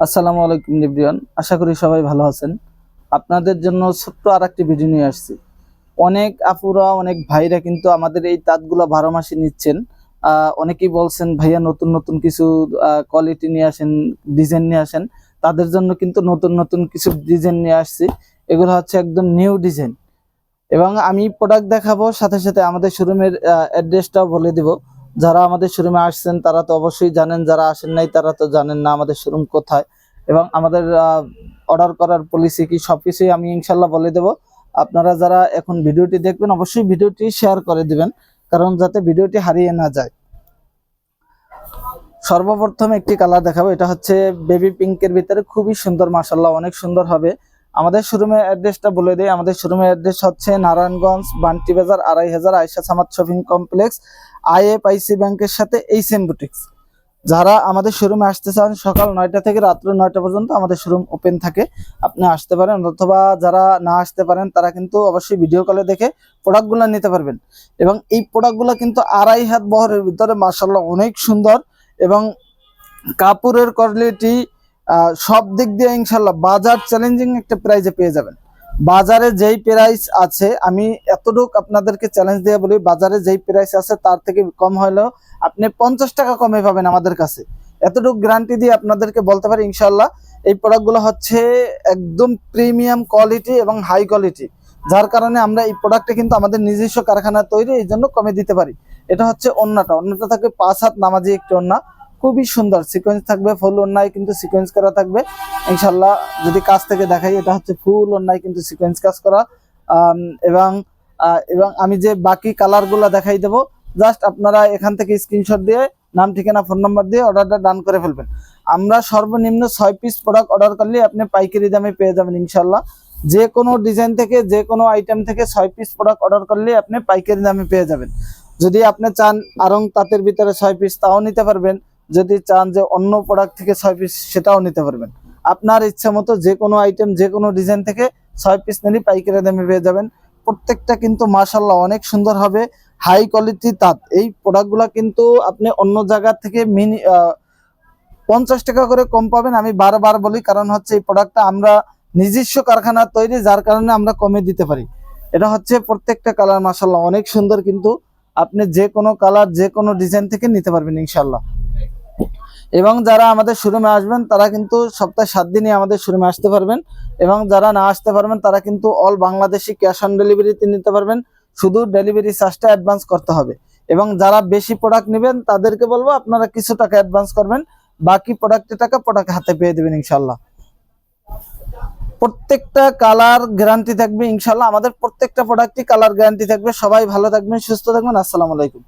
আসসালামু আলাইকুম নিবরিয়ান আশা করি সবাই ভালো আছেন। আপনাদের জন্য ছোট্ট আর একটি ভিডিও নিয়ে আসছি। অনেক আপুরা, অনেক ভাইরা কিন্তু আমাদের এই তাঁতগুলো বারো মাসে নিচ্ছেন। অনেকেই বলছেন, ভাইয়া, নতুন নতুন কিছু কোয়ালিটি নিয়ে আসেন ডিজাইন নিয়ে আসেন। তাদের জন্য কিন্তু নতুন নতুন কিছু ডিজাইন নিয়ে আসছি। এগুলো হচ্ছে একদম নিউ ডিজাইন এবং আমি প্রোডাক্ট দেখাবো, সাথে সাথে আমাদের শোরুমের অ্যাড্রেসটাও বলে দিব। যারা আমাদের শোরুমে আসছেন, তারা তো অবশ্যই জানেন, যারা আসেন নাই, তারা তো জানেন না আমাদের শোরুম কোথায়। এবং আমাদের অর্ডার করার পলিসি কি, সব কিছুই আমি ইনশাল্লাহ বলে দেব। আপনারা যারা এখন ভিডিওটি দেখবেন, অবশ্যই ভিডিওটি শেয়ার করে দিবেন, কারণ যাতে ভিডিওটি হারিয়ে না যায়। সর্বপ্রথম একটি কালার দেখাবো, এটা হচ্ছে বেবি পিঙ্কের ভিতরে, খুবই সুন্দর মাসাল্লাহ অনেক সুন্দর হবে। আমাদের শোরুমের অ্যাড্রেসটা বলে দেয় আমাদের শোরুমের অ্যাড্রেস হচ্ছে নারায়ণগঞ্জ, বান্টি বাজার, আড়াই হাজার Ayesha Samad shopping complex IFIC ব্যাংকের সাথে এইচএম বুটিক্স যারা আমাদের শোরুমে আসতে চান, সকাল নয়টা থেকে রাত্র নয়টা পর্যন্ত আমাদের শোরুম ওপেন থাকে। আপনি আসতে পারেন অথবা যারা না আসতে পারেন, তারা কিন্তু অবশ্যই ভিডিও কলে দেখে প্রোডাক্টগুলো নিতে পারবেন। এবং এই প্রোডাক্টগুলো কিন্তু আড়াই হাত বহরের ভিতরে মার্শাল্লাহ অনেক সুন্দর এবং কাপড়ের কোয়ালিটি সব দিক দিয়ে ইনশাল্লাহ বাজার চ্যালেঞ্জিং একটা প্রাইজে পেয়ে যাবেন। বাজারে যেই প্রাইস আছে, আমি এতটুক আপনাদেরকে চ্যালেঞ্জ দিয়ে বলি, বাজারে যেই প্রাইস আছে তার থেকে কম হলেও আপনি পঞ্চাশ টাকা কমে পাবেন আমাদের কাছে। এতটুকু গ্যারান্টি দিয়ে আপনাদেরকে বলতে পারি ইনশাল্লাহ এই প্রোডাক্টগুলো হচ্ছে একদম প্রিমিয়াম কোয়ালিটি এবং হাই কোয়ালিটি যার কারণে আমরা এই প্রোডাক্টটা কিন্তু আমাদের নিজস্ব কারখানা তৈরি, এই জন্য কমে দিতে পারি। এটা হচ্ছে অন্যটা। অন্যটা থাকে পাঁচ হাত নামাজি একটি অন্যা। খুবই সুন্দর। সিকোয়েন্স থাকবে ফুল অন্যায় কিন্তু সিকোয়েন্স করা থাকবে। ইনশাল্লাহ যদি কাজ থেকে দেখাই, এটা হচ্ছে ফুল অন্যায় কিন্তু সিকোয়েন্স কাজ করা। এবং এবং আমি যে বাকি কালারগুলো দেখাই দেবো জাস্ট আপনারা এখান থেকে স্ক্রিনশট দিয়ে, নাম, ঠিকানা ফোন নাম্বার দিয়ে অর্ডারটা ডান করে ফেলবেন। আমরা সর্বনিম্ন ছয় পিস প্রোডাক্ট অর্ডার করলে আপনি পাইকারি দামে পেয়ে যাবেন ইনশাল্লাহ। যে কোনো ডিজাইন থেকে, যে কোনো আইটেম থেকে ছয় পিস প্রোডাক্ট অর্ডার করলে আপনি পাইকারি দামে পেয়ে যাবেন। যদি আপনি চান আরং তাঁতের ভিতরে ছয় পিস তাও নিতে পারবেন যদি চান যে অন্য প্রোডাক্ট থেকে ছয় পিস সেটাও নিতে পারবেন। আপনার ইচ্ছা মতো যে কোনো আইটেম যে কোনো ডিজাইন থেকে ছয় পিস নিলে পাইকারি দামে পেয়ে যাবেন। প্রত্যেকটা কিন্তু মাশাল্লাহ অনেক সুন্দর হবে হাই কোয়ালিটি তাঁত। এই প্রোডাক্টগুলো কিন্তু আপনি অন্য জায়গা থেকে মিনি পঞ্চাশ টাকা করে কম পাবেন। আমি বারবার বলি, কারণ হচ্ছে এই প্রোডাক্টটা আমরা নিজস্ব কারখানা তৈরি, যার কারণে আমরা কমে দিতে পারি। এটা হচ্ছে প্রত্যেকটা কালার মাশাল্লাহ অনেক সুন্দর, কিন্তু আপনি যে কোনো কালার যে কোনো ডিজাইন থেকে নিতে পারবেন ইনশাল্লাহ এবং যারা আমাদের শোরুমে আসবেন, তারা কিন্তু সপ্তাহে সাত দিনই আমাদের শোরুমে আসতে পারবেন এবং যারা না আসতে পারবেন, তারা কিন্তু অল বাংলাদেশি ক্যাশ অন ডেলিভারিতে নিতে পারবেন। শুধু ডেলিভারি চার্জটা অ্যাডভান্স করতে হবে। এবং যারা বেশি প্রোডাক্ট নেবেন, তাদেরকে বলব আপনারা কিছু টাকা অ্যাডভান্স করবেন, বাকি প্রোডাক্টের টাকা প্রোডাক্ট হাতে পেয়ে দেবেন ইনশাল্লাহ প্রত্যেকটা কালার গ্যারান্টি থাকবে ইনশাল্লাহ আমাদের প্রত্যেকটা প্রোডাক্টই কালার গ্যারান্টি থাকবে। সবাই ভালো থাকবেন, সুস্থ থাকবেন। আসসালামু আলাইকুম।